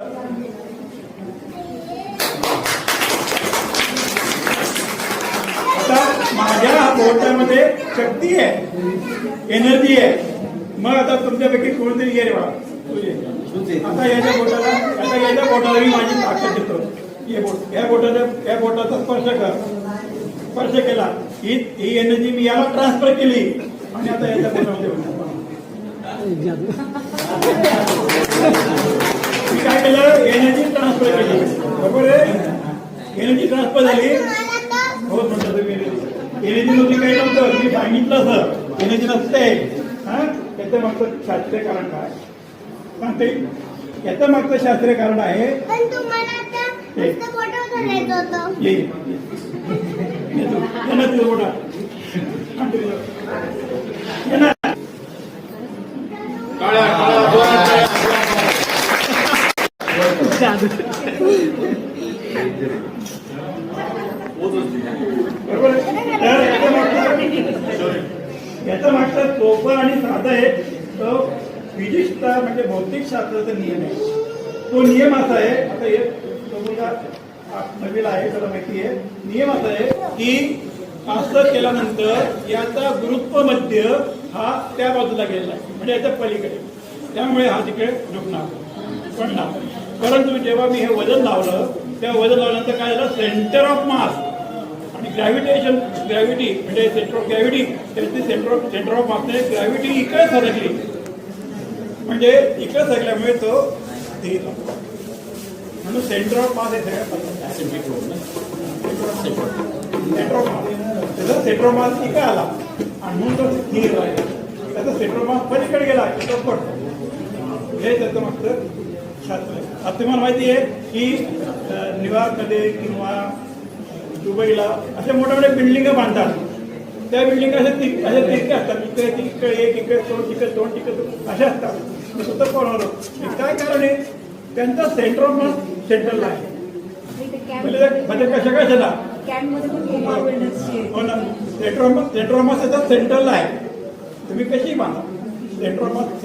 आता माझ्या बोटामध्ये शक्ती आहे. एनर्जी आहे. मग आता तुमच्यापैकी कोणतरी गेले रे बाळा. आता याच्या बोटाला आता याच्या बोटाला मी माझी ताकद देतो. या बोटाचा या बोटाचा स्पर्श कर. स्पर्श केला. ही ही एनर्जी मी याला ट्रान्सफर केली. आणि आता याच्या बोटामध्ये मी काय केलं एनर्जी ट्रान्सफर केली बरोबर आहे एनर्जी ट्रान्सफर झाली हो म्हणतो तुम्ही एनर्जी नव्हती काही नव्हतं मी सांगितलं सर एनर्जी नसते हा त्याचं मागचं शास्त्रीय कारण काय सांगते याचं मागचं शास्त्रीय कारण आहे पण येतो त्यांना नुसतं फोटो काढायचं होतं ये ये. ये तू. ये ना तुझं बोटा. आण तुझं. ये ना. बरोबर आहे? तर याचं मागचं- सोपं आणि साधं आहे. तो फिजिक्सचा म्हणजे भौतिक शास्त्राचा नियम आहे तो नियम असा आहे आता हे तो मुलगा नवीन आहे त्याला माहिती आहे नियम असा आहे की असं केल्यानंतर याचा गुरुत्व मध्य हा त्या बाजूला गेलेला आहे म्हणजे याच्या पलीकडे त्यामुळे हा तिकडे झुकणार पडणार परंतु जेव्हा मी हे वजन लावलं तेव्हा वजन लावल्यानंतर काय झालं? सेंटर ऑफ मास आणि ग्रॅव्हिटेशन ग्रॅव्हिटी म्हणजे सेंटर ऑफ ग्रॅव्हिटी त्याची सेंटर ऑफ सेंटर ऑफ मासने ग्रॅव्हिटी इकडे सरकली. म्हणजे इकडे सरकल्यामुळे तो म्हणून सेंटर ऑफ मास हे सगळ्यात सेंटर ऑफ मास त्याचा सेंटर ऑफ मास इकडे आला. आणि म्हणून तो स्थिर आहे त्याचा सेंटर ऑफ मास पलीकडे गेला. तो पडतो. हे त्याचं मागचं शास्त्र आता तुम्हाला माहिती आहे की न्यूयॉर्कमध्ये किंवा दुबईला अशा मोठ्या मोठ्या बिल्डिंग बांधतात. त्या बिल्डिंग अशा तिक अशा तिरक्या असतात. इकडे तिकडे एक इकडे दोन तिकडे दोन तिकडे दोन अशा असतात. मी स्वतः पाहणार काय कारण आहे? त्यांचा सेंटर ऑफ मास सेंटरला आहे. म्हणजे, म्हणजे कशा कशाला? कॅम्पमध्ये पण आहे हो ना. Centre of centre of mass त्याचा सेंटरला आहे. तुम्ही कशी बांधा? Centre of mass